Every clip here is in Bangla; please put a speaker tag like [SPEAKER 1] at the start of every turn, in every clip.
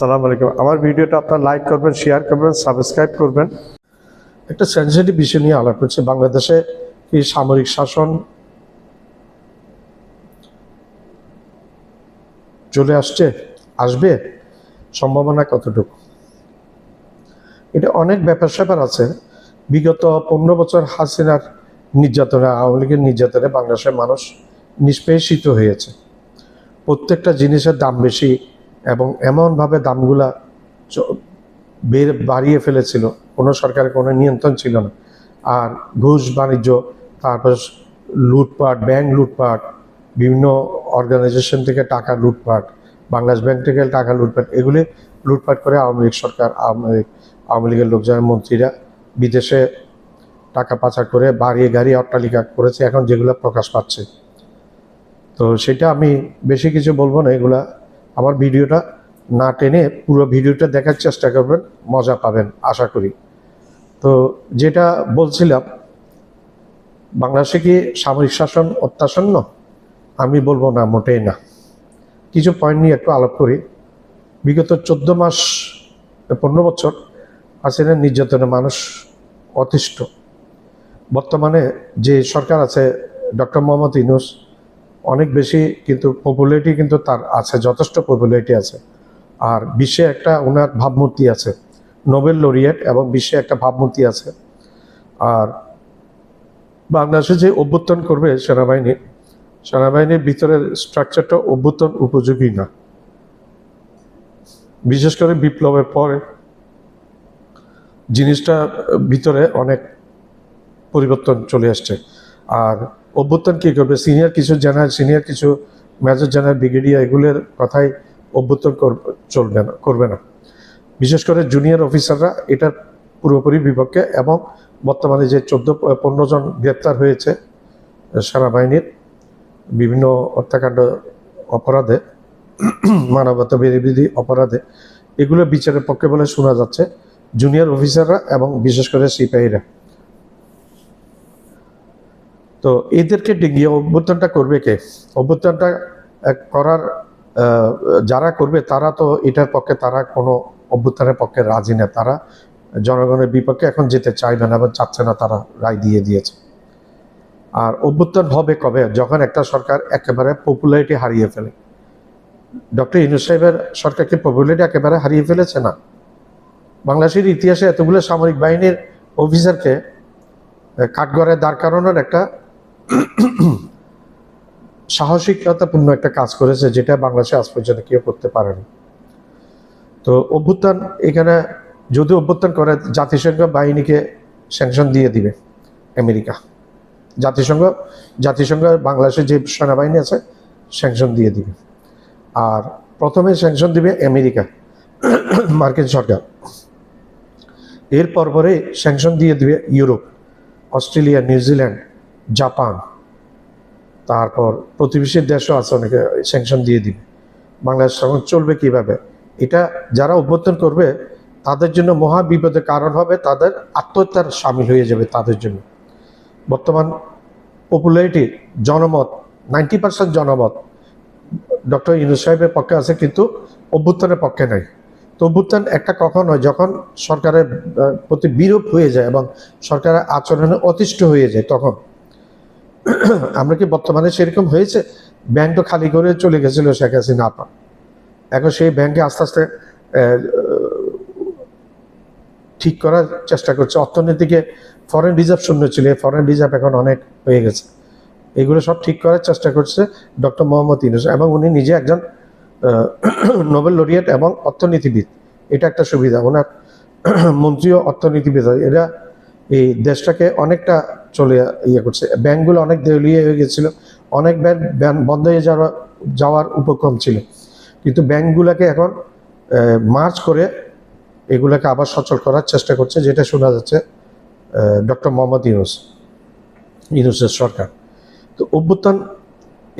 [SPEAKER 1] আসসালামু আলাইকুম। আমার ভিডিওটা আপনার লাইক করবেন শেয়ার করবেন সাবস্ক্রাইব করবেন। একটা সেন্সিটিভ বিষয় নিয়ে আলাপ করছি। বাংলাদেশে কি সামরিক শাসন চলে আসছে, আসবে? সম্ভাবনা কতটুকু? এটা অনেক ব্যাপার স্যাপার আছে। বিগত পনেরো বছর হাসিনার নির্যাতনে, আওয়ামী লীগের নির্যাতনে বাংলাদেশের মানুষ নিষ্পেষিত হয়েছে। প্রত্যেকটা জিনিসের দাম বেশি এবং এমনভাবে দামগুলা বের বাড়িয়ে ফেলেছিল। কোনো সরকারের কোনো নিয়ন্ত্রণ ছিল না। আর ঘুষ বাণিজ্য, তারপর লুটপাট, ব্যাংক লুটপাট, বিভিন্ন অর্গানাইজেশন থেকে টাকা লুটপাট, বাংলাদেশ ব্যাংক থেকে টাকা লুটপাট, এগুলি লুটপাট করে আওয়ামী লীগ সরকার, আওয়ামী লীগের লোকজনের মন্ত্রীরা বিদেশে টাকা পাচার করে বাড়িয়ে গাড়ি অট্টালিকা করেছে, এখন যেগুলো প্রকাশ পাচ্ছে। তো সেটা আমি বেশি কিছু বলব না, এগুলা আমার ভিডিওটা না টেনে পুরো ভিডিওটা দেখার চেষ্টা করবেন, মজা পাবেন, আশা করি। তো যেটা বলছিলাম, বাংলাদেশে কি সামরিক শাসন অত্যাসন্ন আমি বলব না, মোটেই না। কিছু পয়েন্ট নিয়ে একটু আলাপ করি। বিগত চোদ্দ মাস, পনেরো বছর হাসিনার নির্যাতনে মানুষ অতিষ্ঠ। বর্তমানে যে সরকার আছে, ডক্টর মোহাম্মদ ইনুস অনেক বেশি কিন্তু পপুলারিটি কিন্তু তার আছে, যথেষ্ট পপুলারিটি আছে। আর বিশ্বে একটা ওনার ভাবমূর্তি আছে, নোবেল লরিয়েট এবং বিশ্বে একটা ভাবমূর্তি আছে। আর বাংলাদেশে যে অভ্যুত্থান করবে সেনাবাহিনী, সেনাবাহিনীর ভিতরের স্ট্রাকচারটা অভ্যুত্থান উপযোগী না। বিশেষ করে বিপ্লবের পরে জিনিসটা ভিতরে অনেক পরিবর্তন চলে আসছে। আর অভ্যুত্থান কী করবে? সিনিয়র কিছু জেনারেল সিনিয়র কিছু মেজর জেনারেল ব্রিগেডিয়ার এগুলোর কথাই অভ্যুত্থান চলবে না, করবে না। বিশেষ করে জুনিয়র অফিসাররা এটার পুরোপুরি বিপক্ষে এবং বর্তমানে যে চোদ্দ পনেরো জন গ্রেপ্তার হয়েছে সেনাবাহিনীর বিভিন্ন হত্যাকাণ্ড অপরাধে মানবতা বিরোধী অপরাধে, এগুলো বিচারের পক্ষে বলে শোনা যাচ্ছে। জুনিয়র অফিসাররা এবং বিশেষ করে সিপাহীরা। তো এদেরকে ডিঙ্গিয়ে অভ্যুত্থানটা করবে কে? অভ্যুত্থানটা করার যারা করবে তারা তো এটার পক্ষে তারা কোনো অভ্যুত্থানের পক্ষে রাজি না। তারা জনগণের বিপক্ষে এখন যেতে চাইবে না বা চাচ্ছে না তারা রায় দিয়ে দিয়েছে। আর অভ্যুত্থান হবে কবে? যখন একটা সরকার একেবারে পপুলারিটি হারিয়ে ফেলে। ডক্টর ইনুস সাহেবের সরকারকে পপুলারিটি একেবারে হারিয়ে ফেলেছে না? বাংলাদেশের ইতিহাসে এতগুলো সামরিক বাহিনীর অফিসারকে আহ, কাঠগড়ায় দাঁড় করানোর একটা সাহসিকতাপূর্ণ একটা কাজ করেছে যেটা বাংলাদেশে আজ পর্যন্ত কেউ করতে পারেনি। তো অভ্যুত্থান এখানে, যদি অভ্যুত্থান করে, জাতিসংঘ বাহিনীকে স্যাংশন দিয়ে দিবে আমেরিকা। জাতিসংঘ জাতিসংঘ বাংলাদেশের যে সেনাবাহিনী আছে স্যাংশন দিয়ে দিবে। আর প্রথমে স্যাংশন দিবে আমেরিকা, মার্কিন সরকার। এরপর পরে স্যাংশন দিয়ে দিবে ইউরোপ, অস্ট্রেলিয়া, নিউজিল্যান্ড জাপান, তারপর প্রতিবেশী দেশও আছে, অনেকে স্যাংশন দিয়ে দিবে। বাংলাদেশ তখন চলবে কীভাবে? এটা যারা অভ্যর্থন করবে, তাদের জন্য মহা বিপদের কারণ হবে, তাদের আত্মহত্যার সামিল হয়ে যাবে তাদের জন্য। বর্তমান পপুলারিটি জনমত নাইনটি পার্সেন্ট জনমত, ডক্টর ইউনুস সাহেবের পক্ষে আছে, কিন্তু অভ্যুত্থানের পক্ষে নাই। তো অভ্যুত্থান একটা কখন হয়? যখন সরকারের প্রতি বিরূপ হয়ে যায় এবং সরকারের আচরণে অতিষ্ঠ হয়ে যায়, তখন। আমরা কি বর্তমানে সেরকম হয়েছে? ব্যাংক তো খালি করে চলে গেছিল শেখ হাসিনা আপা। এখন সেই ব্যাংকে আস্তে আস্তে ঠিক করার চেষ্টা করছে। অর্থনীতিকে ফরেন রিজার্ভ শূন্য ছিল ফরেন রিজার্ভ এখন অনেক হয়ে গেছে। এগুলো সব ঠিক করার চেষ্টা করছে ডক্টর মোহাম্মদ ইউনুস এবং উনি নিজে একজন নোবেল লরিয়েট এবং অর্থনীতিবিদ। এটা একটা সুবিধা। ওনার মন্ত্রীও অর্থনীতিবিদ এরা এই দেশটাকে অনেকটা চলে ইয়ে করছে। ব্যাংকগুলো অনেক দেউলিয়ে হয়ে গেছিল, অনেক ব্যাংক বন্ধ হয়ে যাওয়া যাওয়ার উপক্রম ছিল। কিন্তু ব্যাংকগুলোকে এখন মার্চ করে এগুলোকে আবার সচল করার চেষ্টা করছে, যেটা শোনা যাচ্ছে ডক্টর মোহাম্মদ ইউনুস, ইউনুসের সরকার। তো অভ্যুত্থান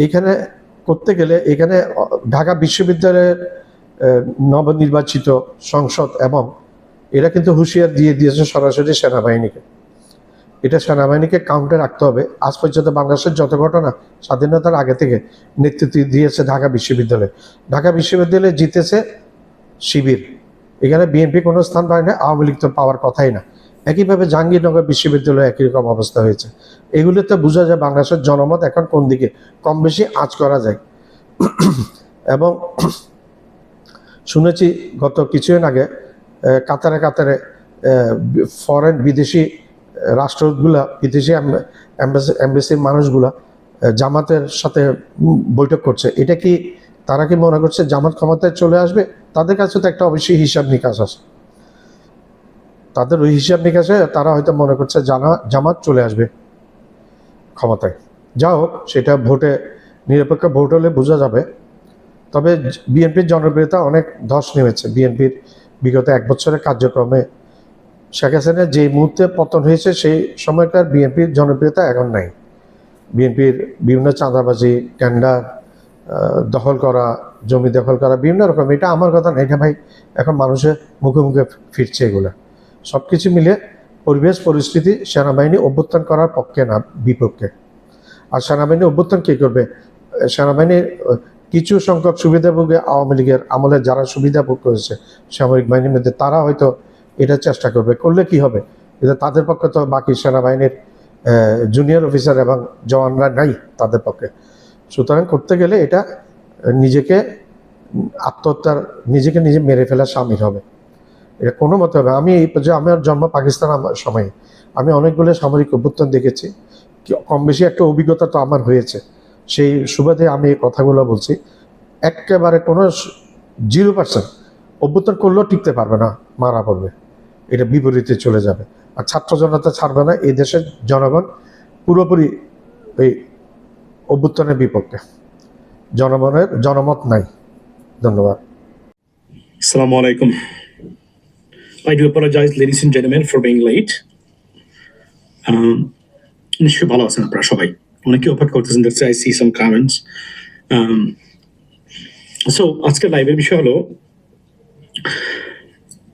[SPEAKER 1] এখানে করতে গেলে এখানে ঢাকা বিশ্ববিদ্যালয়ের নবনির্বাচিত সংসদ এবং এরা কিন্তু হুঁশিয়ার দিয়ে দিয়েছে সরাসরি সেনাবাহিনীকে। এটা সেনাবাহিনীকে কাউন্টে রাখতে হবে। আজ পর্যন্ত বাংলাদেশের যত ঘটনা, স্বাধীনতার আগে থেকে নেতৃত্ব দিয়েছে ঢাকা বিশ্ববিদ্যালয়। ঢাকা বিশ্ববিদ্যালয়ে জিতেছে শিবির। এখানে বিএনপি কোনো স্থান পায় না, আওয়ামী লীগ তো পাওয়ার কথাই না। একইভাবে জাহাঙ্গীরনগর বিশ্ববিদ্যালয়ে একই রকম অবস্থা হয়েছে। এগুলোতে বোঝা যায় বাংলাদেশের জনমত এখন কোন দিকে কম বেশি আঁচ করা যায়। এবং শুনেছি গত কিছুদিন আগে কাতারে কাতারে ফরেন বিদেশি আহ, রাষ্ট্রগুলা বিদেশি এম্বাসির মানুষগুলা জামাতের সাথে বৈঠক করছে। এটা কি তারা কি মনে করছে জামাত ক্ষমতায় চলে আসবে? তাদের কাছে তো একটা অবশ্যই হিসাব নিকাশ আছে। তাদের ওই হিসাব নিকাশে তারা হয়তো মনে করছে জানা জামাত চলে আসবে ক্ষমতায়। যা হোক সেটা ভোটে নিরপেক্ষ ভোট হলে বোঝা যাবে। তবে বিএনপির জনপ্রিয়তা অনেক ধস নেমেছে। বিএনপির বিগত এক বছরের কার্যক্রমে শেখ হাসিনার যে মুহূর্তে পতন হয়েছে, সেই সময়কার বিএনপির জনপ্রিয়তা এখন নাই। বিএনপির বিভিন্ন চাঁদাবাজি, টেন্ডার দখল করা, জমি দখল করা, বিভিন্ন রকম, এটা আমার কথা না, এটা ভাই এখন মানুষের মুখে মুখে ফিরছে এগুলো। সব কিছু মিলে পরিবেশ, পরিস্থিতি, সেনাবাহিনী অভ্যুত্থান করার পক্ষে না, বিপক্ষে। আর সেনাবাহিনী অভ্যুত্থান কে করবে? সেনাবাহিনীর কিছু সংখ্যক সুবিধাভোগী আওয়ামী লীগের আমলে যারা সুবিধা ভোগ করেছে সামরিক বাহিনীর মধ্যে, তারা হয়তো এটা চেষ্টা করবে। করলে কি হবে? কিন্তু তাদের পক্ষে তো বাকি সেনাবাহিনীর জুনিয়র অফিসার এবং জওয়ানরা নাই তাদের পক্ষে। সুতরাং করতে গেলে এটা নিজেকে আত্মহত্যার, নিজেকে নিজে মেরে ফেলার সামিল হবে। এটা কোনো মতে হবে আমি এই যে আমার জন্ম পাকিস্তান আমার সময়ে, আমি অনেকগুলো সামরিক অভ্যুত্থান দেখেছি। কম বেশি একটা অভিজ্ঞতা তো আমার হয়েছে। সেই সুবাদে আমি এই কথাগুলো বলছি একেবারে কোনো জিরো পার্সেন্ট অভ্যুত্থান করলেও টিকতে পারবে না মারা পড়বে। এটা বিপরীতে চলে যাবে। আর ছাত্র জনতা ছাড়বে না এই দেশের জনগণ পুরোপুরি এই অভ্যুত্থানের বিপক্ষে। জনগণের জনমত নাই। ধন্যবাদ।
[SPEAKER 2] Assalamu alaikum. I do apologize, ladies and gentlemen, for being late. Um, নিশ্চয়ই ভালো আছেন আপনারা সবাই। অনেকে অপেক্ষা করতেছেন দেখছি I see some comments so আজকের লাইভের বিষয় হলো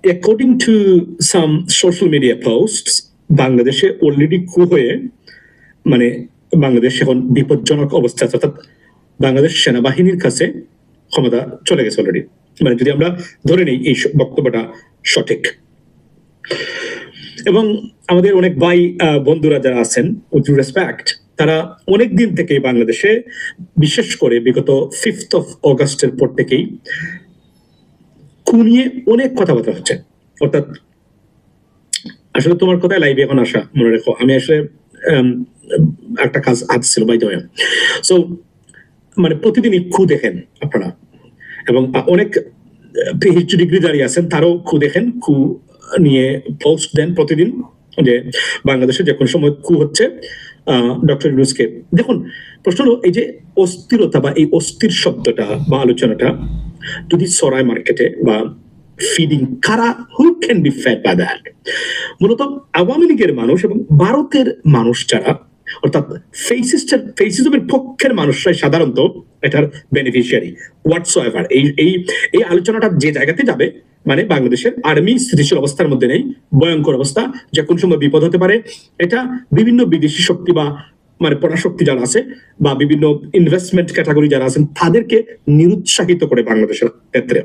[SPEAKER 2] according to some social media post বাংলাদেশে অলরেডি কু হয়ে মানে বাংলাদেশ এখন বিপজ্জনক অবস্থা অর্থাৎ বাংলাদেশ সেনাবাহিনীর কাছে ক্ষমতা চলে গেছে অলরেডি মানে যদি আমরা ধরে নিই এই বক্তব্যটা সঠিক। এবং আমাদের অনেক ভাই বন্ধুরা যারা আছেন উইথ রেসপেক্ট তারা অনেক দিন থেকে বাংলাদেশে, বিশেষ করে বিগত ফিফথ অফ অগাস্টের পর থেকেই কু নিয়ে অনেক কথাবার্তা হচ্ছে। অর্থাৎ, আসলে তোমার কথায় লাইভে এখন আসা, মনে রেখো। আমি আসলে একটা কাজ আজ ছিল বাই দ্য সো মানে প্রতিদিনই খু দেখেন আপনারা। এবং অনেক পিএইচডি ডিগ্রি দাঁড়িয়ে আছেন, তারও খু দেখেন, খু নিয়ে পোস্ট দেন প্রতিদিন। যে বাংলাদেশে যে কোনো সময় খু হচ্ছে ডক্টর ইউনুসকে দেখুন, প্রশ্ন হলো, এই যে অস্থিরতা বা এই অস্থির শব্দটা বা আলোচনাটা যদি সরাই মার্কেটে বা ফিডিং কারা who can be fed by that মূলত আওয়ামী লীগের মানুষ এবং ভারতের মানুষ যারা, অর্থাৎ ফেসিস্টের ফেসিজমের পক্ষের মানুষরাই সাধারণত এটার বেনিফিশিয়ারি হোয়াটস এই এই এই আলোচনাটা যে জায়গাতে যাবে মানে বাংলাদেশের আর্মি স্থিতিশীল অবস্থার মধ্যে নেই, ভয়ঙ্কর অবস্থা, যে কোন সময় বিপদ হতে পারে, এটা বিভিন্ন বিদেশি শক্তি বা মানে পরাশক্তি যারা আছে বা বিভিন্ন ইনভেস্টমেন্ট ক্যাটাগরি যারা আছেন, তাদেরকে নিরুৎসাহিত করে বাংলাদেশের ক্ষেত্রে।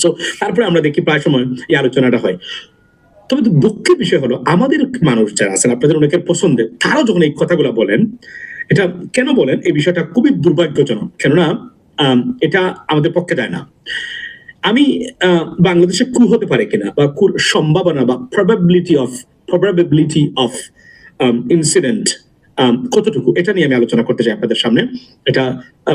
[SPEAKER 2] সো তারপরে আমরা দেখি প্রায় সময় এই আলোচনাটা হয়। তবে দুঃখের বিষয় হলো, আমাদের মানুষ যারা আছেন, আপনাদের অনেকের পছন্দের তারাও যখন এই কথাগুলো বলেন, এটা কেন বলেন, এই বিষয়টা খুবই দুর্ভাগ্যজনক। কেননা এটা আমাদের পক্ষে দেয় না। আমি বাংলাদেশে কু হতে পারে কিনা বা কুর সম্ভাবনা বা probability of probability of incident কতটুকু, এটা নিয়ে আমি আলোচনা করতে চাই আপনাদের সামনে। এটা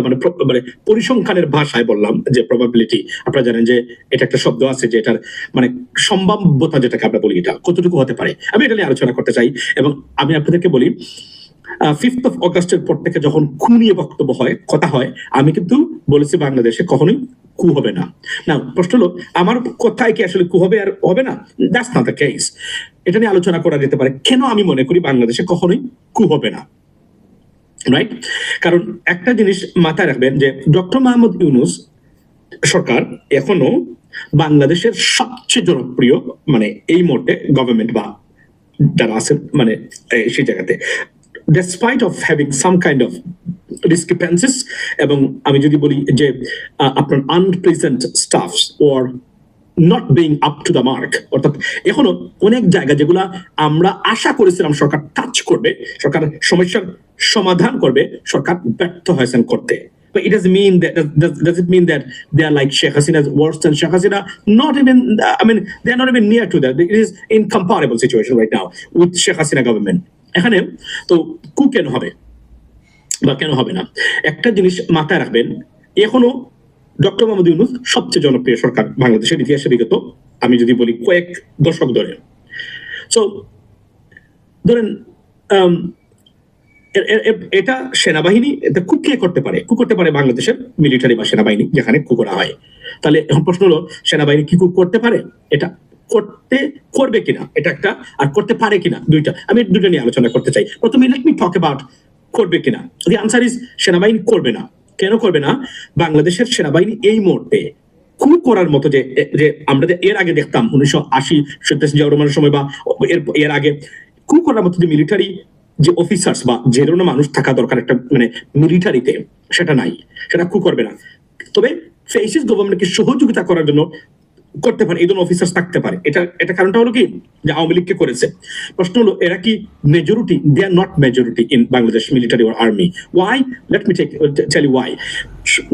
[SPEAKER 2] মানে মানে পরিসংখ্যানের ভাষায় বললাম যে প্রবাবিলিটি আপনারা জানেন যে এটা একটা শব্দ আছে যে এটার মানে সম্ভাব্যতা যেটাকে আমরা বলি, এটা কতটুকু হতে পারে। আমি এটা নিয়ে আলোচনা করতে চাই এবং আমি আপনাদেরকে বলি ফিফথ অফ অগাস্টের পর থেকে যখন কু নিয়ে বক্তব্য হয়, কথা হয়, আমি কিন্তু বলেছি বাংলাদেশে কখনোই কু হবে না। না, প্রশ্ন হলো, আমার কথায় কি আসলে কু হবে আর হবে না? দ্যাটস নট দ্য কেস এটা নিয়ে আলোচনা করা যেতে পারে। কেন আমি মনে করি বাংলাদেশে কখনোই কু হবে না? রাইট কারণ একটা জিনিস মাথায় রাখবেন যে ডক্টর মাহমুদ ইউনুস সরকার এখনও বাংলাদেশের সবচেয়ে জনপ্রিয় মানে এই মুহূর্তে গভর্নমেন্ট বা যারা আছে মানে সেই জায়গাতে, despite of having some kind of discrepancies এবং আমি যদি বলি যে আপনার unpresent staff or not being up to the mark অর্থাৎ এখনও অনেক জায়গা যেগুলা আমরা আশা করেছিলাম সরকার টাচ করবে সরকার সমস্যার সমাধান করবে সরকার ব্যর্থ হয়েছেন করতে But it doesn't mean that does, does it mean that they are like Sheikh Hasina's worse than Sheikh Hasina? Not even I mean they are not even near to that. It is incomparable situation right now with Sheikh Hasina government. এখানে তো কু কেন হবে বা কেন হবে না? একটা জিনিস মাথায় রাখবেন, এখনও ডক্টর মোহাম্মদ ইউনুস সবচেয়ে জনপ্রিয় সরকার বাংলাদেশের ইতিহাসে বিগত, আমি যদি বলি কয়েক দশক ধরে। সো ধরেন এটা সেনাবাহিনী, এটা কু কে করতে পারে? কু করতে পারে বাংলাদেশের মিলিটারি বা সেনাবাহিনী, যেখানে কু করা হয়। তাহলে এখন প্রশ্ন হলো, সেনাবাহিনী কি কু করতে পারে? এটা করতে করবে কিনা? এটা একটা, আর করতে পারে কিনা? দুইটা। আমি দুটো নিয়ে আলোচনা করতে চাই। প্রথমে লেট মি টক অ্যাবাউট করবে কিনা? দি আনসার ইজ সেনাবাহিনী করবে না। কেন করবে না? বাংলাদেশের সেনাবাহিনী এই মুহূর্তে করার মতো যে যে আমরা যে এর আগে দেখতাম উনিশশো আশি সময় বা এর আগে করার মতো যে মিলিটারি যে অফিসার্স বা যে ধরনের মানুষ থাকা দরকার একটা মানে মিলিটারিতে সেটা নাই। সেটা কু করবে না। তবে ফেসিস গভর্নমেন্টকে সহযোগিতা করার জন্য করতে পারে এই ধরনের অফিসার্স থাকতে পারে। এটা এটা কারণটা হলো কি? যে আওয়ামী লীগকে করেছে। প্রশ্ন হলো, এরা কি majority they are not majority in Bangladesh military or army why let me tell you why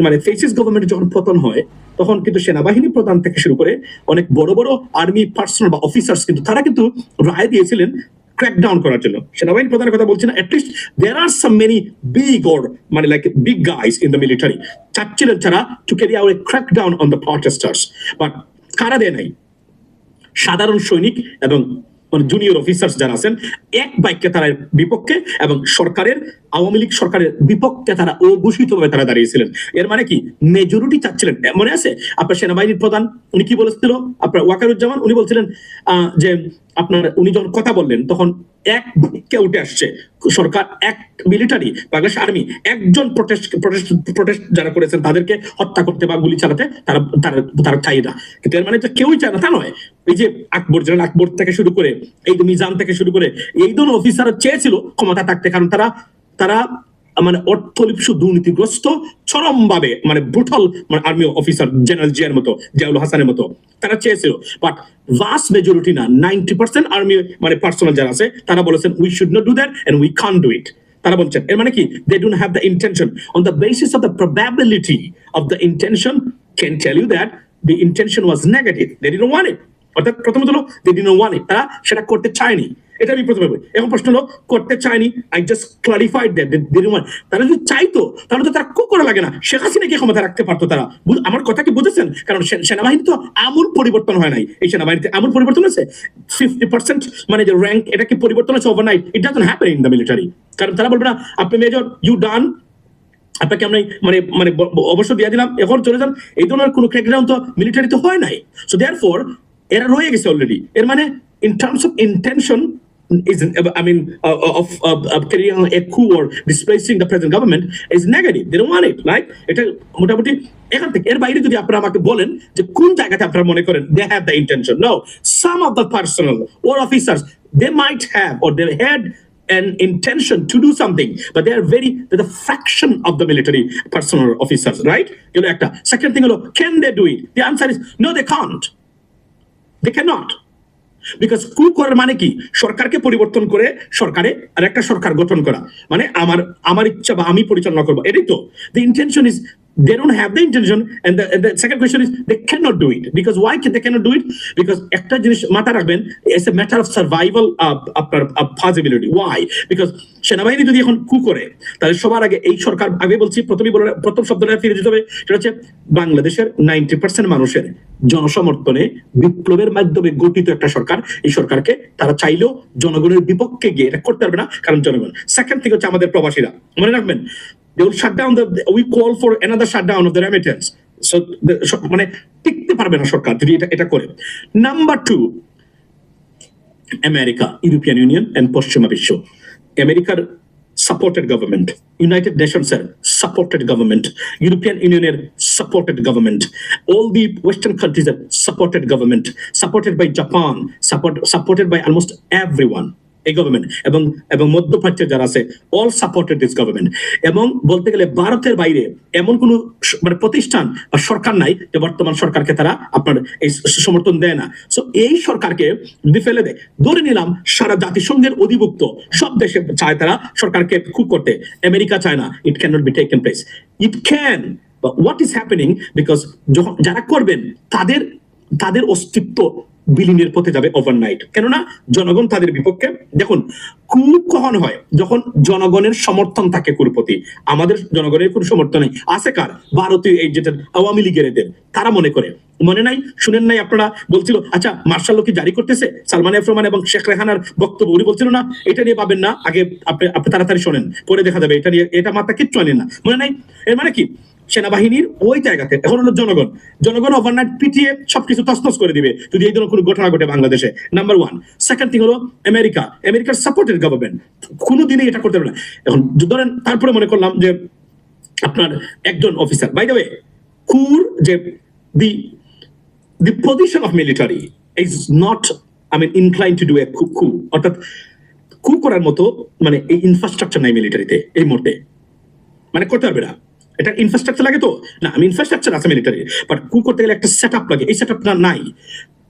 [SPEAKER 2] মানে ফেসিস গভর্নমেন্ট যখন পতন হয়, তখন কিন্তু সেনাবাহিনী প্রধান থেকে শুরু করে অনেক বড় বড় আর্মি পার্সোনাল বা অফিসার্স কিন্তু তারা কিন্তু রায় দিয়েছিলেন ক্র্যাক ডাউন করার জন্য। সেনাবাহিনী প্রধানের কথা বলছি না at least there are some many big or মানে like big guys in the military চাচ্ছিলেন তারা to carry out a crack down on the protesters but কারা দেয় নাই? সাধারণ সৈনিক এবং মানে জুনিয়র অফিসার্স যারা আছেন, এক বাক্যে তারা বিপক্ষে এবং সরকারের, আওয়ামী লীগ সরকারের বিপক্ষে তারা অঘোষিতভাবে তারা দাঁড়িয়েছিলেন। এর মানে কি? মেজরিটি চাচ্ছিলেন। মনে আছে? আপনার সেনাবাহিনীর প্রধান, উনি কি বলেছিল? আপনার ওয়াকারুজ্জামান, উনি বলছিলেন যে আপনার উনি যখন কথা বললেন, তখন এক বাক্যে উঠে আসছে। সরকার এক মিলিটারি বাংলাদেশ আর্মি একজন প্রটেস্ট প্রটেস্ট প্রটেস্ট যারা করেছেন তাদেরকে হত্যা করতে বা গুলি চালাতে তারা তারা তারা চাই না কিন্তু এর মানে তো কেউই চায় না, তা নয়। এই যে আকবর, জেনারেল আকবর থেকে শুরু করে এই মিজান থেকে শুরু করে এই দল অফিসার চেয়েছিল ক্ষমতা থাকতে, কারণ তারা তারা মানে অর্থলিপ্স দুর্নীতিগ্রস্ত চরম ভাবে মানে ব্রুটাল মানে আর্মি অফিসার জেনারেল জিয়ার মতো, জিয়াউল হাসানের মতো তারা চেয়েছিল। বাট ভাস্ট মেজরিটি না নাইনটি পার্সেন্ট আর্মি মানে পার্সোনাল যারা আছে, তারা বলেছেন we should not do that and we can do it তারা বলছেন, এর মানে কি? They don't have the intention on the basis of the probability of the intention can tell you that the intention was negative they didn't want it অর্থাৎ প্রথমত হলো দে ডিডন্ট ওয়ান্ট ইট তারা সেটা করতে চায়নি। এটা আমি প্রথমে বলি। এখন প্রশ্ন হলো, করতে চায়নি I just clarified that they didn't want তারা যদি চাইতো, তাহলে তো তারা কু লাগে না। শেখ ক্ষমতা রাখতে পারতো তারা। আমার কথা কি বুঝেছেন? কারণ সেনাবাহিনী তো আমূল পরিবর্তন হয় নাই। এই সেনাবাহিনীতে আমূল পরিবর্তন ফিফটি পার্সেন্ট মানে যে র্যাঙ্ক এটা কি পরিবর্তন overnight it doesn't happen in the military কারণ তারা বলবে না, আপনি মেজর ইউ ডান আপনাকে আমরা মানে মানে অবশ্য দিয়ে দিলাম, এখন চলে যান। এই ধরনের কোনো ক্র্যাকডাউন তো মিলিটারিতে হয় নাই। সো দেয়ার ফর এরা রয়ে গেছে অলরেডি এর মানে in terms of intention is I mean uh, of, of, of carrying a coup or displacing the present government is negative. They don't want it, right? এটা মোটামুটি এখান থেকে এর বাইরে যদি আপনারা আমাকে বলেন যে কোন জায়গাতে আপনারা মনে করেন they have the intention. No, some of the personnel or officers they might have or they had an intention to do something, but they are very they're the fraction of the military personnel officers, right? You know, একটা. Second thing, হলো, can they do it? The answer is no, they can't. They can't because coup করার মানে কি? সরকারকে পরিবর্তন করে সরকারে আর একটা সরকার গঠন করা। মানে আমার আমার ইচ্ছা বা আমি পরিচালনা করব। এটাই তো। The intention is they don't have the intention. And the, and the second question is they cannot do it. Because why can they cannot do it? Because একটা জিনিস মাথা রাখবেন it's a matter of survival uh, আপনার uh, possibility. Why? Because সেনাবাহিনী যদি এখন কু করে তাহলে সবার আগে এই সরকার আগে বলছি প্রথমেই বলে প্রথম শব্দটা ফিরে যেতে হবে সেটা হচ্ছে বাংলাদেশের নাইনটি পার্সেন্ট মানুষের জনসমর্থনে বিপ্লবের মাধ্যমে গঠিত একটা সরকার। এই সরকারকে তারা চাইলেও জনগণের বিপক্ষে গিয়ে এটা করতে পারবে না কারণ জনগণ। সেকেন্ড থিং হচ্ছে আমাদের প্রবাসীরা। মনে রাখবেন they will shut down the, we call for another shutdown of the remittance. So, the- মানে টিকতে পারবে না সরকার যদি এটা এটা করে। Number two America European Union and পশ্চিমা বিশ্ব। আমেরিকার সাপোর্টেড গভর্নমেন্ট ইউনাইটেড নেশনসের সাপোর্টেড গভর্নমেন্ট ইউরোপিয়ান ইউনিয়নের supported government all the western কান্ট্রিজের supported government supported by Japan support supported by almost every এই গভর্নমেন্ট এবং এবং মধ্যপ্রাচ্যের যারা আছে অল সাপোর্টেড দিস গভর্নমেন্ট এবং বলতে গেলে ভারতের বাইরে এমন কোন মানে প্রতিষ্ঠান বা সরকার নাই যে বর্তমান সরকারকে তারা আপনার এই সমর্থন দেয় না। সো এই সরকারকে ফেলে দেয়, ধরে নিলাম সারা জাতিসংঘের অধিভুক্ত সব দেশে চায় তারা সরকারকে খুব করতে। আমেরিকা চায় না it can not be taken place it can what is happening because যখন যারা করবেন, তাদের তাদের অস্তিত্ব বিলীনের পথে যাবে ওভারনাইট কেননা জনগণ তাদের বিপক্ষে, দেখুন কু কখন হয়? যখন জনগণের সমর্থন থাকে কুর প্রতি আমাদের জনগণের কোনো সমর্থন নেই। আছে কার? ভারতীয় এই যেটা আওয়ামী লীগের এদের। তারা মনে করে। মনে নাই? শুনেন নাই আপনারা? বলছিল আচ্ছা মার্শাল কি জারি করতেছে? সালমান এফ রহমান এবং শেখ রেহানার বক্তব্য উনি বলছিল না। এটা নিয়ে পাবেন না। আগে আপনি আপনি তাড়াতাড়ি শোনেন। পরে দেখা যাবে। এটা নিয়ে, এটা মাথা কিচ্ছু আনেন না। মনে নাই? এর মানে কি? সেনাবাহিনীর ওই জায়গাতে। এখন হলো জনগণ। জনগণ ওভারনাইট পিটিয়ে সবকিছু তসতস করে দিবে যদি এই ধরনের কোনো ঘটনা ঘটে বাংলাদেশে। নাম্বার ওয়ান সেকেন্ড থিং হলো আমেরিকা আমেরিকার সাপোর্টেড গভর্নমেন্ট কোনোদিনই এটা করতে পারবে না। এখন ধরেন তারপরে মনে করলাম যে আপনার একজন অফিসার বাই দ্য কুর যে the the of military is not I mean inclined to do a coup, coup. অর্থাৎ কু করার মতো মানে এই ইনফ্রাস্ট্রাকচার নাই মিলিটারিতে এই মুহূর্তে। মানে করতে পারবে না। এটা ইনফ্রাস্ট্রাকচার লাগে তো? না, আমি ইনফ্রাস্ট্রাকচার আছে মিলিটারি বাট কু করতে গেলে একটা সেট লাগে। এই সেট না নাই।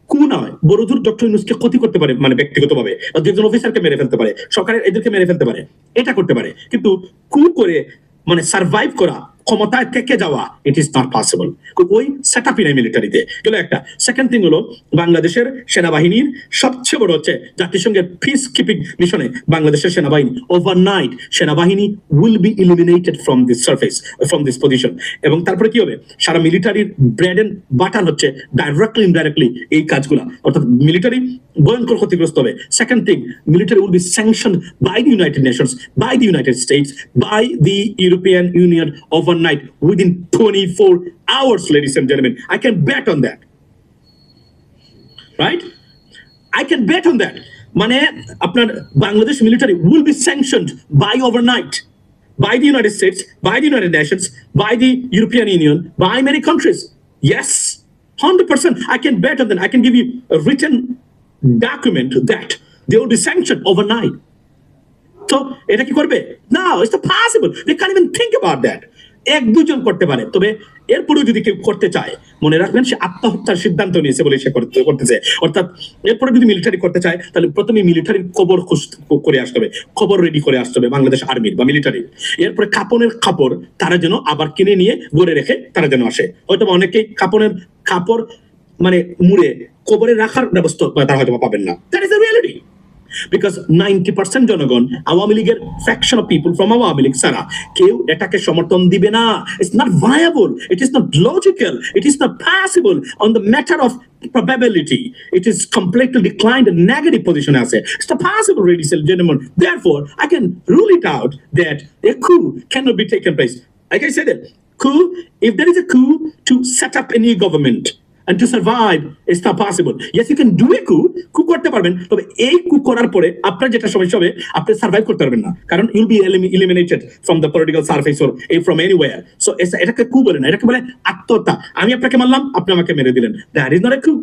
[SPEAKER 2] কু নয় বড়দূর ডক্টর ইউনুসকে ক্ষতি করতে পারে মানে ব্যক্তিগতভাবে, বা দুজন অফিসারকে মেরে ফেলতে পারে, সরকারের এদেরকে মেরে ফেলতে পারে, এটা করতে পারে। কিন্তু কু করে মানে সার্ভাইভ করা ক্ষমতায় থেকে যাওয়া ইট ইজ নট পসিবল ওই সেট আপই নাই মিলিটারিতে গেল একটা। সেকেন্ড থিং হলো, বাংলাদেশের সেনাবাহিনীর সবচেয়ে বড় হচ্ছে জাতিসংঘের পিস কিপিং মিশনে বাংলাদেশের সেনাবাহিনী ওভারনাইট সেনাবাহিনী will be eliminated from this surface from this position এবং তারপরে কি হবে? সারা মিলিটারির ব্রেড এন্ড বাটার হচ্ছে ডাইরেক্টলি ইনডাইরেক্টলি এই কাজগুলা। অর্থাৎ মিলিটারি ভয়ঙ্কর ক্ষতিগ্রস্ত হবে। Second thing military will be sanction by the United Nations by the United States by the European Union overnight within 24 hours, ladies and gentlemen. I can bet on that. Right? I can bet on that. মানে আপনার Bangladesh military will be sanctioned by overnight by the United States, by the United Nations, by the European Union, by many countries. Yes, 100%. I can bet on that. I can give you a written document that they will be sanctioned overnight. তো এটা কি করবে না it's possible they can even think about that এক দুজন করতে পারে। তবে এরপরেও যদি কেউ করতে চায়, মনে রাখবেন সে আত্মহত্যার সিদ্ধান্ত নিয়েছে বলে সে করতে করতেছে। অর্থাৎ এরপরে যদি মিলিটারি করতে চায়, তাহলে প্রথমে মিলিটারির খবর করে আসতে হবে। খবর রেডি করে আসতে হবে বাংলাদেশ আর্মির বা মিলিটারির এরপরে কাপনের কাপড় তারা যেন আবার কিনে নিয়ে গড়ে রেখে তারা যেন আসে। হয়তো অনেকেই কাপনের কাপড় মানে মুড়ে কবরে রাখার ব্যবস্থা তারা হয়তো পাবেন না। That is reality because ninety percent জনগণ আওয়ামী লীগের faction of people from Awami League ছাড়া কেউ এটাকে সমর্থন দিবে না it's not viable it is not logical it is not possible on the matter of probability it is completely declined a negative position as a it's not possible ladies and gentlemen therefore i can rule it out that a coup cannot be taken place like i said coup if there is a coup to set up a new government and to survive is not possible. Yes, you can do a coup coup করতে পারবেন, তবে এই coup করার পরে আপনার যেটা সমস্যা হবে, আপনি সার্ভাইভ করতে পারবেন না। কারণ you'll be eliminated from the political surface or from anywhere so এটাকে কু বলে না, এটাকে বলে আত্মহত্যা। আমি আপনাকে মারলাম, আপনি আমাকে মেরে দিলেন। দ্যাট ইজ নট এ কু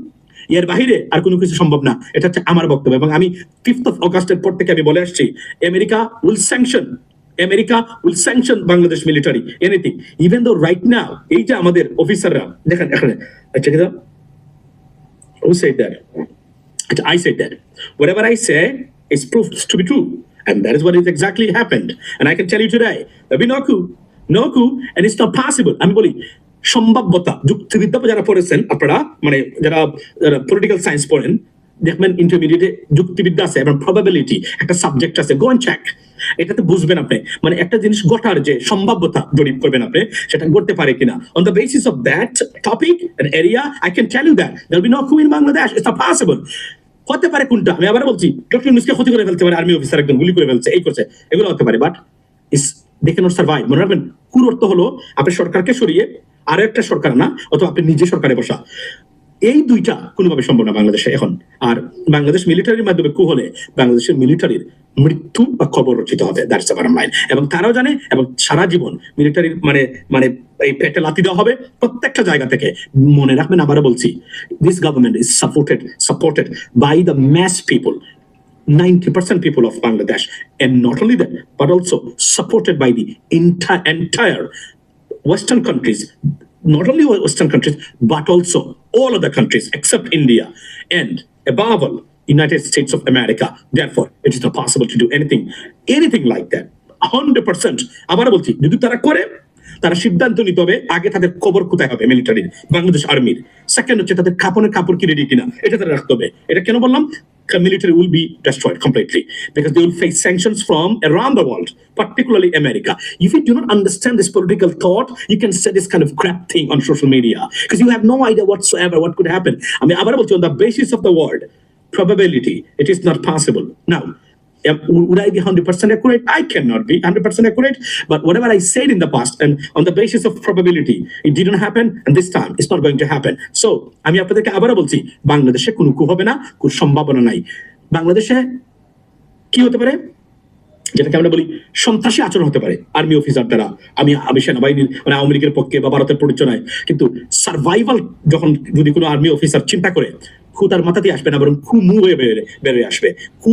[SPEAKER 2] এর বাহিরে আর কোনো কিছু সম্ভব না। এটা হচ্ছে আমার বক্তব্য এবং আমি ফিফথ অফ অগাস্টের পর থেকে আমি বলে আসছি America will sanction America will sanction Bangladesh military anything even though right now এই যে আমাদের অফিসাররা দেখেন এখানে আচ্ছা কিন্তু who said that? It- I said that. Whatever I say is proved to be true. And that is what is exactly happened. And I can tell you today, there'll be no coup. No coup, and it's not possible. আমি বলি সম্ভাব্যতা যুক্তিবিদ্যা যারা পড়েছেন আপনারা মানে যারা পলিটিক্যাল সায়েন্স পড়েন দেখবেন ইন্টারমিডিয়েটে যুক্তিবিদ্যা আছে এবং প্রবাবিলিটি একটা সাবজেক্ট আছে। গো চেক এটাতে বুঝবেন আপনি। মানে একটা জিনিস ঘটার যে সম্ভাব্যতা জরিপ করবেন আপনি, সেটা করতে পারে কিনা। On the basis of that topic area I can tell you that there be no coup in Bangladesh it's possible হতে পারে কোনটা? আমি আবার বলছি ডক্টর ইউনুসকে ক্ষতি করে ফেলতে পারে আর্মি অফিসার একজন, গুলি করে ফেলছে, এই করছে, এগুলো হতে পারে। But is they can't survive মনে রাখবেন কুর অর্থ হলো, আপনি সরকারকে সরিয়ে আরও একটা সরকার না অথবা আপনি নিজে সরকারে বসা। এই দুইটা কোনোভাবে সম্ভব না বাংলাদেশে এখন আর বাংলাদেশ মিলিটারির মাধ্যমে কু হলে বাংলাদেশের মিলিটারির মৃত্যু বা খবর রচিত হবে দ্যাটস লাইন এবং তারাও জানে এবং সারা জীবন মিলিটারির মানে মানে এই পেটে লাথি দেওয়া হবে প্রত্যেকটা জায়গা থেকে মনে রাখবেন আবারও বলছি this government is supported supported by the mass people 90% people of Bangladesh. And not only that, but also supported by the entire, entire Western countries, not only Western countries, but also all other countries except India. And above all, United States of America. Therefore, it is not possible to do anything, anything like that. 100%. আবার বলছি যদি তারা করে তারা সিদ্ধান্ত নিতে হবে আগে তাদের কবর কোথায় হবে মিলিটারির বাংলাদেশ আর্মির সেকেন্ড হচ্ছে তাদের কাপড়ের কাপড় কি রেডি কিনা এটা তারা রাখতে হবে এটা কেন বললাম military will be destroyed completely because they will face sanctions from around the world, particularly America. If you do not understand this political thought, you can say this kind of crap thing on social media because you have no idea whatsoever what could happen. I mean, I on the basis of the word probability, it is not possible. Now, um, would I be 100% accurate? I cannot be 100% accurate. But whatever I said in the past, and on the basis of probability, it didn't happen, and this time it's not going to happen. So, আমি আপনাদেরকে আবারও বলছি বাংলাদেশে কোনো কু হবে না কোনো সম্ভাবনা নাই বাংলাদেশে কি হতে পারে যেটাকে আমরা বলি সন্ত্রাসী আচরণ হতে পারে আর্মি অফিসার দ্বারা আমি আমি সেনাবাহিনীর মানে আওয়ামী লীগের পক্ষে বা ভারতের পরিচয় কিন্তু সার্ভাইভাল যখন যদি কোনো আর্মি অফিসার চিন্তা করে খু তার মাথাতে আসবে না, বরং খু মু হয়ে বেরোয় বেরোয় আসবে। খু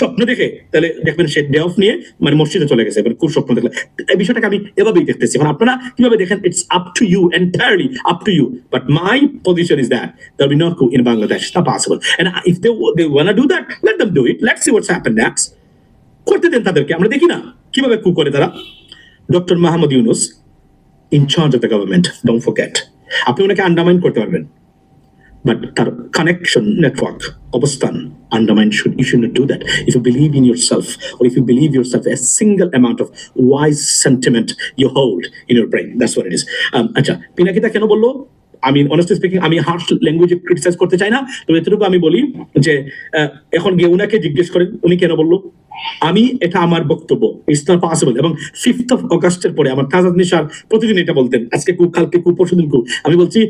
[SPEAKER 2] স্বপ্ন দেখে, তাহলে দেখবেন সে ডে অফ নিয়ে মানে মসজিদে চলে গেছে খুব স্বপ্ন দেখলে। এই বিষয়টাকে আমি এভাবেই দেখতেছি। এখন আপনারা কীভাবে দেখেন it's up to you entirely up to you but my position is that there be not coup in Bangladesh possible. And if they they want to do that, let them do it. Let's see what's happened next. করতে দেন তাদেরকে, আমরা দেখি না। কীভাবে কু করে তারা? Doctor Mahmud Yunus in charge of the government don't forget আপনি ওনাকে আন্ডারমাইন করতে পারবেন। বাট তার কানেকশন নেটওয়ার্ক অবস্থান undermine should you should not do that if you believe in your or if you believe yourself a single amount of wise sentiment you hold in your brain that's what it is. Um, আচ্ছা পিনাকিতা কেন বলল? আমি অনেস্টলি স্পিকিং আমি হার্শ ল্যাঙ্গুয়েজে ক্রিটিসাইজ করতে চাই না তবে এতটুকু আমি বলি যে এখন গিয়ে উনাকে জিজ্ঞেস করেন উনি কেন বলল? আমি এটা আমার বক্তব্য ইটস নট পসিবল এবং ফিফথ অফ অগাস্টের পরে আমার তাজাদ নিশার প্রতিদিন এটা বলতেন, আজকে কু কালকে কু পরশুদিন কু আমি বলছি,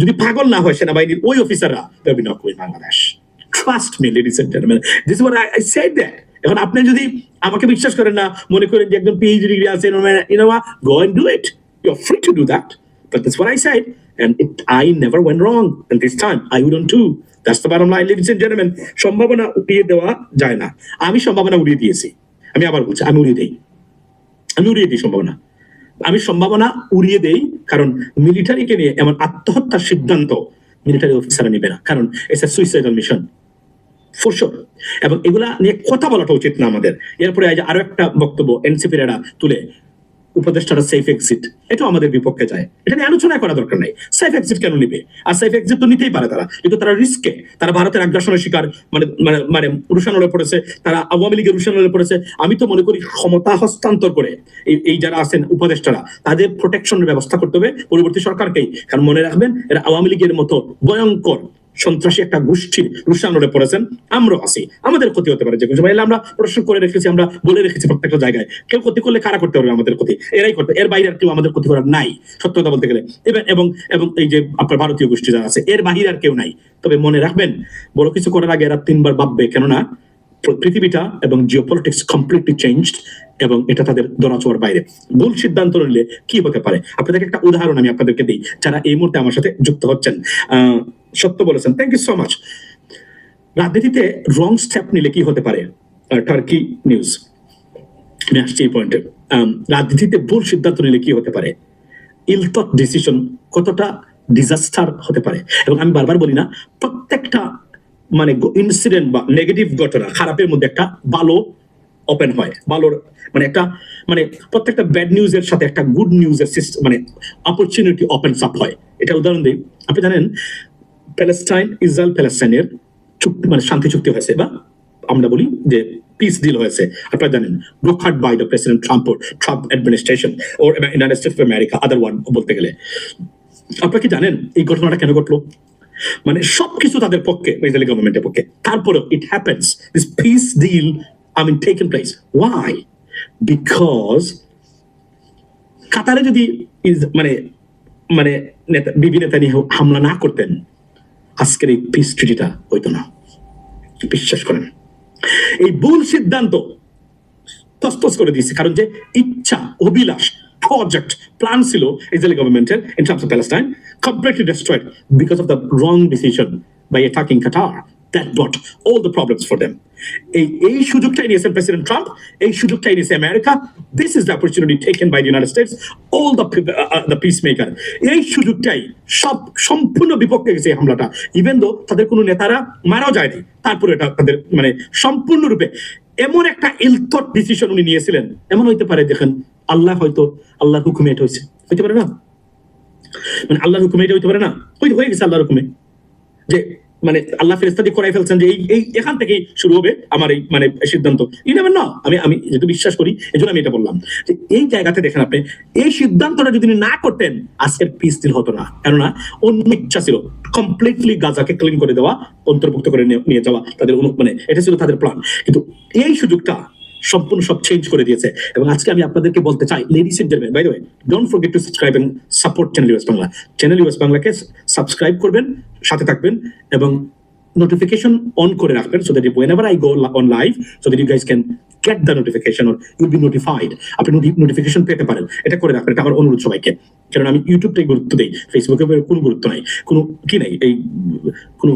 [SPEAKER 2] যদি পাগল না হয় সেনাবাহিনীর ওই অফিসাররা they be not win Bangladesh. Trust me ladies and gentleman this what I said that এখন আপনি যদি আমাকে বিশ্বাস করেন না, মনে করেন যে একজন পিএইচডি ডিগ্রি আছে you know go and do it you are free to do that But that's what I said. And it, I never went wrong. And this time, I wouldn't too. That's the bottom line, ladies and gentlemen. সম্ভাবনা উড়িয়ে দেওয়া যায় না। আমি সম্ভাবনা উড়িয়ে দিয়েছি। আমি আবার বলছি আমি উড়িয়ে দিই। আমি উড়িয়ে দিই সম্ভাবনা। আমি সম্ভাবনা উড়িয়ে দেই কারণ মিলিটারিকে নিয়ে এমন আত্মহত্যার সিদ্ধান্ত মিলিটারি অফিসাররা নেবে না। কারণ it's a suicidal mission for এবং এগুলা নিয়ে কথা বলাটা উচিত না আমাদের। এরপরে এই আরও একটা বক্তব্য এনসিপির এরা তুলে। উপদেষ্টারা সেফ এক্সিট এটাও আমাদের বিপক্ষে যায়। এটা নিয়ে আলোচনা করা দরকার নাই। সেফ এক্সিট কেন নিবে? আর সেফ এক্সিট তো নিতেই পারে তারা। কিন্তু তারা রিস্কে তারা ভারতের আগ্রাসনের শিকার মানে মানে মানে রুশানলে পড়েছে, তারা আওয়ামী লীগের রুশানলে পড়েছে। আমি তো মনে করি ক্ষমতা হস্তান্তর করে এই যারা আছেন উপদেষ্টারা, তাদের প্রোটেকশনের ব্যবস্থা করতে হবে পরবর্তী সরকারকেই। কারণ মনে রাখবেন, এরা আওয়ামী লীগের মতো ভয়ঙ্কর সন্ত্রাসী একটা গোষ্ঠীর রুশানরে পড়েছেন। আমরাও আছি। আমাদের ক্ষতি হতে পারে যে কোনো সময়। আমরা প্রশ্ন করে রেখেছি, আমরা বলে রেখেছি প্রত্যেকটা জায়গায়। কেউ ক্ষতি করলে কারা করতে পারবে আমাদের ক্ষতি? এরাই করতে এর বাইরে আর কেউ আমাদের ক্ষতি করার নাই, সত্য কথা বলতে গেলে। এবং এবং এবং এই যে আপনার ভারতীয় গোষ্ঠী যারা আছে, এর বাহিরে আর কেউ নাই। তবে মনে রাখবেন, বড় কিছু করার আগে এরা তিনবার ভাববে, কেননা পৃথিবীটা এবং জিও পলিটিক্স কমপ্লিটলি চেঞ্জড এবং এটা তাদের দরাচোয়ার বাইরে। ভুল সিদ্ধান্ত নিলে কি হতে পারে? আপনাদেরকে একটা উদাহরণ আমি আপনাদেরকে দিই, যারা এই মুহূর্তে আমার সাথে যুক্ত হচ্ছেন। সত্য বলেছেন থ্যাংক ইউ সো মাচ রাজনীতিতে রং স্টেপ নিলে কি হতে পারে? টার্কি নিউজ আমি আসছি এই পয়েন্টে রাজনীতিতে ভুল সিদ্ধান্ত নিলে কি হতে পারে? ইলতট ডিসিশন কতটা ডিজাস্টার হতে পারে? এবং আমি বারবার বলি না, প্রত্যেকটা মানে ইনসিডেন্ট বা নেগেটিভ ঘটনা, খারাপের মধ্যে একটা ভালো ওপেন হয়। ভালোর মানে একটা মানে প্রত্যেকটা ব্যাড নিউজের সাথে একটা গুড নিউজের মানে অপরচুনিটি ওপেন আপ হয়। এটা উদাহরণ দিই। আপনি জানেন প্যালেস্টাইন ইসরায়েল প্যালেস্টাইনের চুক্তি মানে শান্তি চুক্তি হয়েছে বা আমরা বলি যে পিস ডিল হয়েছে। আপনারা জানেন brokered by the president Trump Trump administration or United States of America other one বলতে গেলে। আপনারা কি জানেন এই ঘটনাটা কেন ঘটলো? মানে সবকিছু তাদের পক্ষে ইসরায়েলি গভর্নমেন্টের পক্ষে। তারপরেও it happens this peace deal I mean taken place why because কাতারে যদি মানে মানে বিবি নেতানিয়াহু হামলা না করতেন, আজকের এই পিস ট্রিটিটা হইতো না। বিশ্বাস করেন। এই ভুল সিদ্ধান্ত তস্তস করে দিয়েছে। কারণ যে ইচ্ছা, অভিলাষ প্রজেক্ট প্ল্যান ছিল ইসরায়েলি গভর্নমেন্টের in terms of Palestine completely destroyed because of the wrong decision by attacking Qatar that brought all the problems for them. এই এই নিয়েছেন প্রেসিডেন্ট ট্রাম্প এই সুযোগটাই নিয়েছে America this is the opportunity taken by United States all the the peace maker এই সুযোগটাই সব, সম্পূর্ণ বিপক্ষে গেছে এই হামলাটা। ইভেন দো তাদের কোনো নেতারা মারাও যায়নি, তারপরে এটা তাদের মানে সম্পূর্ণরূপে এমন একটা ইলথট ডিসিশন উনি নিয়েছিলেন। এমন হইতে পারে, দেখেন, আল্লাহ হয়তো, আল্লাহর হুকুমে এটা হয়েছে। হইতে পারে না? মানে আল্লাহর হুকুমে এটা হইতে পারে না? হয়ে গেছে আল্লাহর হুকুমে। যে মানে আল্লাহ ফেরেস্তাদি করাই ফেলছেন যে এই এখান থেকেই শুরু হবে আমার এই মানে সিদ্ধান্ত। ই নেবেন না আমি আমি যেহেতু বিশ্বাস করি এই আমি এটা বললাম। যে এই জায়গাতে দেখেন আপনি, এই সিদ্ধান্তটা যদি না করতেন, আজকের পিস দিল হতো না। কেননা, অন্য ইচ্ছা ছিল কমপ্লিটলি গাজাকে ক্লিন করে দেওয়া, অন্তর্ভুক্ত করে নিয়ে- যাওয়া, তাদের মানে এটা ছিল তাদের প্ল্যান কিন্তু এই সুযোগটা সম্পূর্ণ সব চেঞ্জ করে দিয়েছে। এবং আজকে আমি আপনাদেরকে বলতে চাই ladies and gentleman by the way don't forget to subscribe and support channel US Bangla channel US বাংলাকে সাবস্ক্রাইব করবেন, সাথে থাকবেন, এবং নোটিফিকেশন অন করে রাখবেন so that whenever I I go on live, so that you guys can get the notification or you'll be notified আপনি নোটিফিকেশন পেতে পারেন, এটা করে রাখবেন, এটা আমার অনুরোধ সবাইকে। কারণ আমি ইউটিউবটাই গুরুত্ব দেই ফেসবুকে কোনো গুরুত্ব নাই, কোনো কি নাই, এই কোনো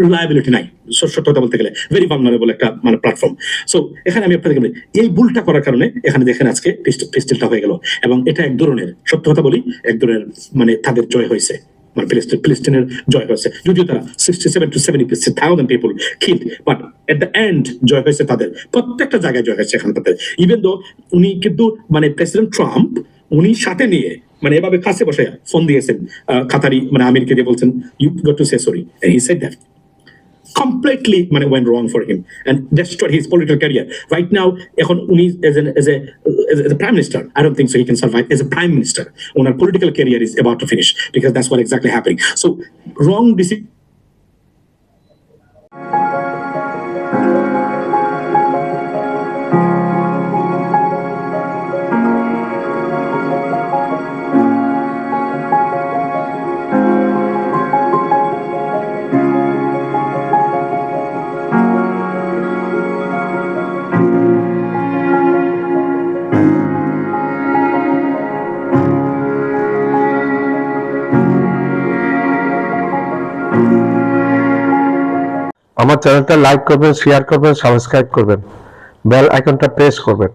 [SPEAKER 2] রিলায়াবিলিটি নাই? স- সত্য কথা বলতে গেলে ভেরি ভালনারেবল একটা মানে প্ল্যাটফর্ম সো এখানে আমি আপনাদেরকে বলি, এই ভুলটা করার কারণে এখানে দেখেন আজকে পিস্টেলটা হয়ে গেল। এবং এটা এক ধরনের সত্য কথা বলি, এক ধরনের মানে তাদের জয় হয়েছে। মানে ফিলিস্তিন ফিলিস্তিনের জয় হয়েছে। যদিও তারা sixty seven to thousand but at the end জয় হয়েছে তাদের। প্রত্যেকটা জায়গায় জয় হয়েছে এখানে তাদের। ইভেন দো উনি কিন্তু মানে প্রেসিডেন্ট ট্রাম্প উনি সাথে নিয়ে মানে এভাবে কাছে বসে ফোন দিয়েছেন কাতারি মানে আমিরকে দিয়ে বলছেন you got to say sorry he said that completely মানে went wrong for him and destroyed his political career. Right now, এখন উনি as an as a as a prime minister, I don't think so he can survive as a prime minister. When our political career is about to finish because that's what exactly happening. So wrong decision.
[SPEAKER 1] আমার চ্যানেলটা লাইক করবেন শেয়ার করবেন সাবস্ক্রাইব করবেন বেল আইকনটা প্রেস করবেন।